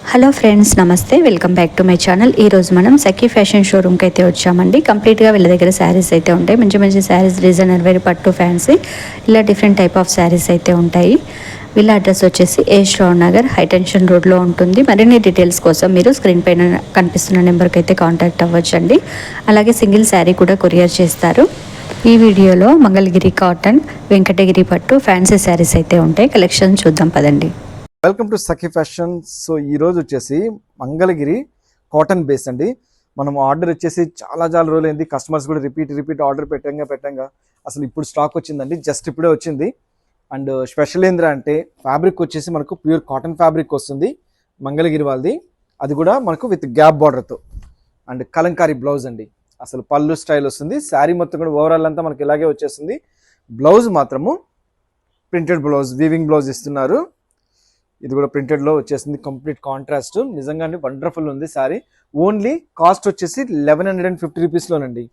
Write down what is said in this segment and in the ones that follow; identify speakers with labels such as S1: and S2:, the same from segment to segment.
S1: Hello friends నమస్తే. Welcome back to my channel. ఈ రోజు మనం సఖీ ఫ్యాషన్ షోరూమ్కి అయితే వచ్చామండి. కంప్లీట్గా వీళ్ళ దగ్గర శారీస్ అయితే ఉంటాయి. మంచి మంచి శారీస్ డిజైనర్ వేర్ పట్టు ఫ్యాన్సీ ఇలా డిఫరెంట్ టైప్ ఆఫ్ శారీస్ అయితే ఉంటాయి. వీళ్ళ అడ్రస్ వచ్చేసి ఏ శ్రావ్ నగర్ హైటెన్షన్ రోడ్లో ఉంటుంది. మరిన్ని డీటెయిల్స్ కోసం మీరు స్క్రీన్ పైన కనిపిస్తున్న నెంబర్కి అయితే కాంటాక్ట్ అవ్వచ్చండి. అలాగే సింగిల్ శారీ కూడా కొరియర్ చేస్తారు. ఈ వీడియోలో మంగళగిరి కాటన్ వెంకటగిరి పట్టు ఫ్యాన్సీ శారీస్ అయితే ఉంటాయి. కలెక్షన్ చూద్దాం పదండి.
S2: Welcome to Sakhi fashion. So ఈ రోజు వచ్చేసి మంగళగిరి కాటన్ బేస్ అండి. మనం ఆర్డర్ వచ్చేసి చాలా చాలా రోజులైంది. కస్టమర్స్ కూడా రిపీట్ రిపీట్ ఆర్డర్ పెట్టంగా పెట్టంగా అసలు ఇప్పుడు స్టాక్ వచ్చిందండి. జస్ట్ ఇప్పుడే వచ్చింది. అండ్ స్పెషల్ ఏంద్రా అంటే ఫ్యాబ్రిక్ వచ్చేసి మనకు ప్యూర్ కాటన్ ఫ్యాబ్రిక్ వస్తుంది మంగళగిరి వాళ్ళది. అది కూడా మనకు విత్ గ్యాప్ బార్డర్తో అండ్ కలంకారీ బ్లౌజ్ అండి. అసలు పళ్ళు స్టైల్ వస్తుంది. శారీ మొత్తం కూడా ఓవరాల్ అంతా మనకి ఇలాగే వచ్చేస్తుంది. బ్లౌజ్ మాత్రము ప్రింటెడ్ బ్లౌజ్ వీవింగ్ బ్లౌజ్ ఇస్తున్నారు. ఇది కూడా ప్రింటెడ్లో వచ్చేసింది. కంప్లీట్ కాంట్రాస్ట్ నిజంగానే వండర్ఫుల్ ఉంది సారీ ఓన్లీ కాస్ట్ వచ్చేసి లెవెన్ హండ్రెడ్ అండ్ ఫిఫ్టీ రూపీస్లోనండి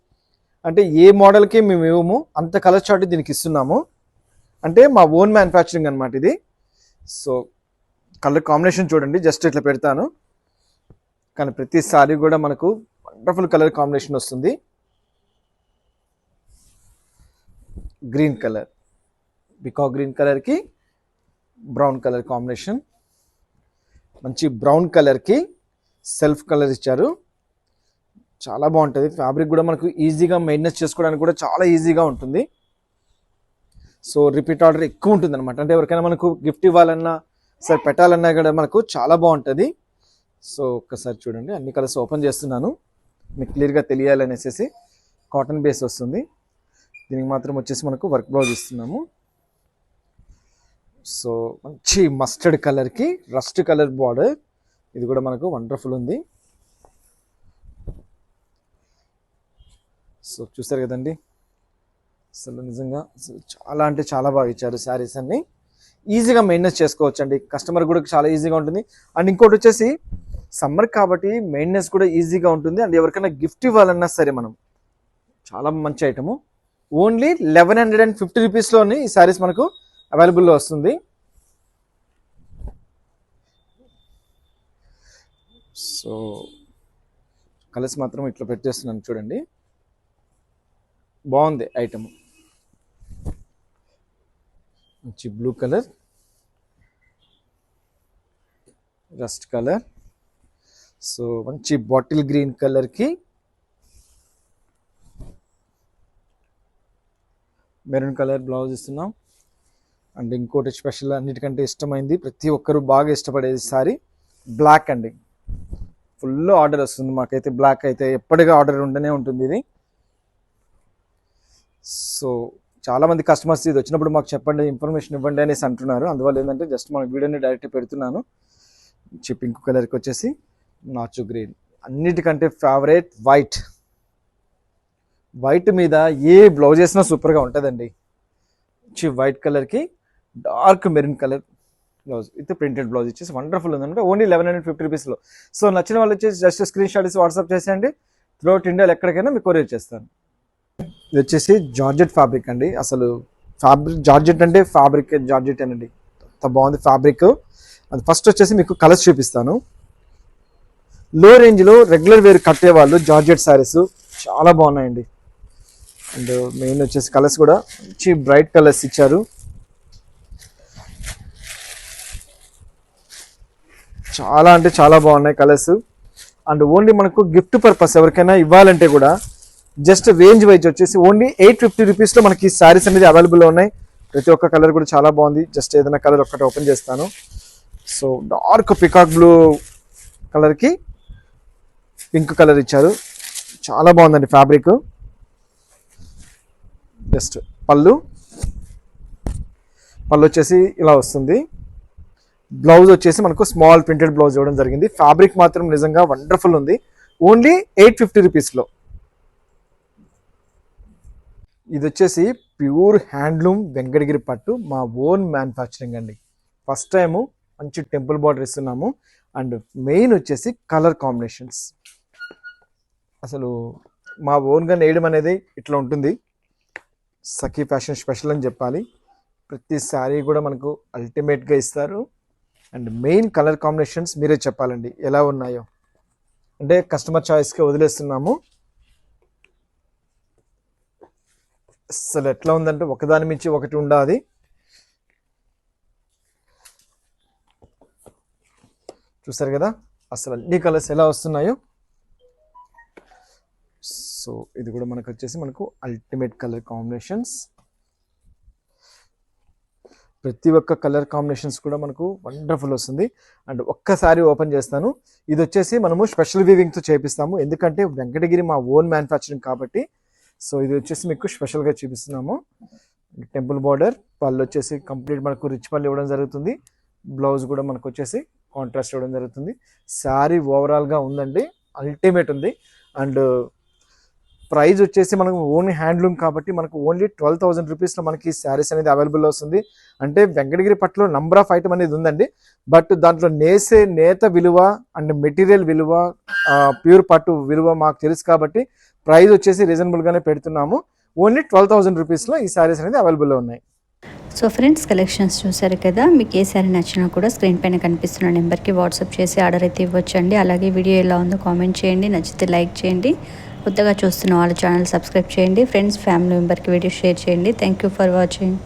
S2: అంటే ఏ మోడల్కి మేము ఇవ్వము అంత కలర్ చార్ట్ దీనికి ఇస్తున్నాము. అంటే మా ఓన్ మ్యానుఫ్యాక్చరింగ్ అనమాట ఇది. సో కలర్ కాంబినేషన్ చూడండి జస్ట్ ఇట్లా పెడతాను. కానీ ప్రతి సారీ కూడా మనకు వండర్ఫుల్ కలర్ కాంబినేషన్ వస్తుంది. గ్రీన్ కలర్ బికా గ్రీన్ కలర్కి బ్రౌన్ కలర్ కాంబినేషన్ మంచి బ్రౌన్ కలర్కి సెల్ఫ్ కలర్ ఇచ్చారు. చాలా బాగుంటుంది. ఫ్యాబ్రిక్ కూడా మనకు ఈజీగా మెయింటెనెన్స్ చేసుకోవడానికి కూడా చాలా ఈజీగా ఉంటుంది. సో రిపీట్ ఆర్డర్ ఎక్కువ ఉంటుంది అనమాట అంటే ఎవరికైనా మనకు గిఫ్ట్ ఇవ్వాలన్నా సరే పెట్టాలన్నా కూడా మనకు చాలా బాగుంటుంది. సో ఒక్కసారి చూడండి. అన్ని కలర్స్ ఓపెన్ చేస్తున్నాను. మీకు క్లియర్గా తెలియాలనేసి కాటన్ బేస్ వస్తుంది. దీనికి మాత్రం వచ్చేసి మనకు వర్క్ బ్లౌజ్ ఇస్తున్నాము. సో మంచి మస్టర్డ్ కలర్కి రస్ట్ కలర్ బార్డర్ ఇది కూడా మనకు వండర్ఫుల్ ఉంది. సో చూసారు కదండి? అసలు నిజంగా చాలా అంటే చాలా బాగా ఇచ్చారు శారీస్ అన్ని. ఈజీగా మెయింటెనెన్స్ చేసుకోవచ్చు అండి కస్టమర్ కూడా చాలా ఈజీగా ఉంటుంది. అండ్ ఇంకోటి వచ్చేసి సమ్మర్ కాబట్టి మెయింటెనెన్స్ కూడా ఈజీగా ఉంటుంది. అండ్ ఎవరికైనా గిఫ్ట్ ఇవ్వాలన్నా సరే మనం చాలా మంచి item only eleven hundred and fifty రూపీస్లోని ఈ శారీస్ మనకు అవైలబుల్లో వస్తుంది. సో కలర్స్ మాత్రం ఇట్లా పెట్టేస్తున్నాను చూడండి. బాగుంది ఐటమ్ మంచి blue colour rust colour so మంచి బాటిల్ గ్రీన్ కలర్కి మెరూన్ కలర్ బ్లౌజ్ ఇస్తున్నాం. అండ్ ఇంకోటి స్పెషల్ అన్నిటికంటే ఇష్టమైంది ప్రతి ఒక్కరు బాగా ఇష్టపడేది సారీ బ్లాక్ అండి. ఫుల్ ఆర్డర్ వస్తుంది మాకైతే బ్లాక్ అయితే ఎప్పటికీ ఆర్డర్ ఉంటూనే ఉంటుంది ఇది. సో చాలామంది కస్టమర్స్ ఇది వచ్చినప్పుడు మాకు చెప్పండి ఇన్ఫర్మేషన్ ఇవ్వండి అనేసి అంటున్నారు. అందువల్ల ఏంటంటే జస్ట్ మన వీడియోని డైరెక్ట్ పెడుతున్నాను. చి పింక్ కలర్కి వచ్చేసి నాచు గ్రీన్. అన్నిటికంటే ఫేవరెట్ వైట్. వైట్ మీద ఏ బ్లౌజ్ వేసినా సూపర్గా ఉంటుందండి. చి వైట్ కలర్కి dark maroon colour blouse with printed blouse ఇచ్చేసి వండర్ఫుల్ ఉందన్నమాట ఓన్లీ లెవెన్ హండ్రెడ్ ఫిఫ్టీ రూపీస్లో సో నచ్చిన వాళ్ళు వచ్చేసి జస్ట్ స్క్రీన్ షాట్ ఇసి వాట్సాప్ చేసేయండి. త్రూఅవుట్ ఇండియాలో ఎక్కడికైనా మీకు కొరియర్ చేస్తాను. ఇది వచ్చేసి జార్జెట్ ఫ్యాబ్రిక్ అండి. అసలు ఫ్యాబ్రిక్ జార్జెట్ అంటే ఫ్యాబ్రిక్ జార్జెట్ అనండి అంత బాగుంది ఫ్యాబ్రిక్ అది ఫస్ట్ వచ్చేసి మీకు కలర్స్ చూపిస్తాను. లో రేంజ్లో రెగ్యులర్ వేర్ కట్టేవాళ్ళు జార్జెట్ శారీస్ చాలా బాగున్నాయండి. అండ్ మెయిన్ వచ్చేసి కలర్స్ కూడా. మంచి బ్రైట్ కలర్స్ ఇచ్చారు. చాలా అంటే చాలా బాగున్నాయి కలర్స్ అండ్ ఓన్లీ మనకు గిఫ్ట్ పర్పస్ ఎవరికైనా ఇవ్వాలంటే కూడా జస్ట్ రేంజ్ వైజ్ వచ్చేసి ఓన్లీ ఎయిట్ ఫిఫ్టీ రూపీస్లో మనకి శారీస్ అనేది అవైలబుల్లో ఉన్నాయి. ప్రతి ఒక్క కలర్ కూడా చాలా బాగుంది. జస్ట్ ఏదైనా కలర్ ఒక్కటి ఓపెన్ చేస్తాను. సో డార్క్ పికాక్ బ్లూ కలర్కి పింక్ కలర్ ఇచ్చారు. చాలా బాగుందండి ఫ్యాబ్రిక్ జస్ట్ పళ్ళు. పళ్ళు వచ్చేసి ఇలా వస్తుంది. బ్లౌజ్ వచ్చేసి మనకు స్మాల్ ప్రింటెడ్ బ్లౌజ్ ఇవ్వడం జరిగింది. ఫ్యాబ్రిక్ మాత్రం నిజంగా వండర్ఫుల్ ఉంది. ఓన్లీ ఎయిట్ ఫిఫ్టీ రూపీస్లో ఇది వచ్చేసి ప్యూర్ హ్యాండ్లూమ్ వెంకటగిరి పట్టు మా ఓన్ మ్యానుఫ్యాక్చరింగ్ అండి. ఫస్ట్ టైము మంచి టెంపుల్ బార్డర్ ఇస్తున్నాము. అండ్ మెయిన్ వచ్చేసి కలర్ కాంబినేషన్స్. అసలు మా ఓన్గా నేయడం అనేది ఇట్లా ఉంటుంది. సఖీ ఫ్యాషన్ స్పెషల్ అని చెప్పాలి. ప్రతి శారీ కూడా మనకు అల్టిమేట్గా ఇస్తారు. అండ్ మెయిన్ కలర్ కాంబినేషన్స్ మీరే చెప్పాలండి. ఎలా ఉన్నాయో. అంటే కస్టమర్ చాయిస్కి వదిలేస్తున్నాము. అసలు ఎట్లా ఉందంటే ఒకదాని మించి ఒకటి ఉండాది చూసారు కదా? అసలు అన్ని కలర్స్ ఎలా వస్తున్నాయో. సో ఇది కూడా మనకు వచ్చేసి మనకు అల్టిమేట్ కలర్ కాంబినేషన్స్. ప్రతి ఒక్క కలర్ కాంబినేషన్స్ కూడా మనకు వండర్ఫుల్ వస్తుంది. అండ్ ఒక్కసారి ఓపెన్ చేస్తాను. ఇది వచ్చేసి మనము స్పెషల్ వీవింగ్తో చేపిస్తాము. ఎందుకంటే వెంకటగిరి మా ఓన్ మ్యానుఫ్యాక్చరింగ్ కాబట్టి సో ఇది వచ్చేసి మీకు స్పెషల్గా చూపిస్తున్నాము. టెంపుల్ బార్డర్ పళ్ళు వచ్చేసి కంప్లీట్ మనకు రిచ్ పళ్ళు ఇవ్వడం జరుగుతుంది. బ్లౌజ్ కూడా మనకు వచ్చేసి కాంట్రాస్ట్ ఇవ్వడం జరుగుతుంది. శారీ ఓవరాల్గా ఉందండి అల్టిమేట్ ఉంది. అండ్ ప్రైజ్ వచ్చేసి మనకు ఓన్లీ హ్యాండ్లూమ్ కాబట్టి మనకు ఓన్లీ ట్వెల్వ్ థౌసండ్ రూపీస్లో మనకి శారీస్ అనేది అవైలబుల్ వస్తుంది. అంటే వెంకటగిరి పట్టులో నంబర్ ఆఫ్ ఐటమ్ అనేది ఉందండి. బట్ దాంట్లో నేసే నేత విలువ అండ్ మెటీరియల్ విలువ ప్యూర్ పట్టు విలువ మాకు తెలుసు కాబట్టి ప్రైస్ వచ్చేసి రీజనబుల్గానే పెడుతున్నాము. ఓన్లీ ట్వెల్వ్ థౌసండ్ రూపీస్లో ఈ శారీస్ అనేది అవైలబుల్లో ఉన్నాయి.
S1: సో ఫ్రెండ్స్ కలెక్షన్స్ చూసారు కదా? మీకు ఏ సారీ నచ్చినా కూడా స్క్రీన్ పైన కనిపిస్తున్న నెంబర్కి వాట్సాప్ చేసి ఆర్డర్ అయితే ఇవ్వచ్చండి. అలాగే వీడియో ఎలా ఉందో కామెంట్ చేయండి. నచ్చితే లైక్ చేయండి. కొత్తగా చూస్తున్న వాళ్ళ ఛానల్ సబ్స్క్రైబ్ చేయండి. ఫ్రెండ్స్ ఫ్యామిలీ మెంబర్కి వీడియో షేర్ చేయండి. Thank you for watching.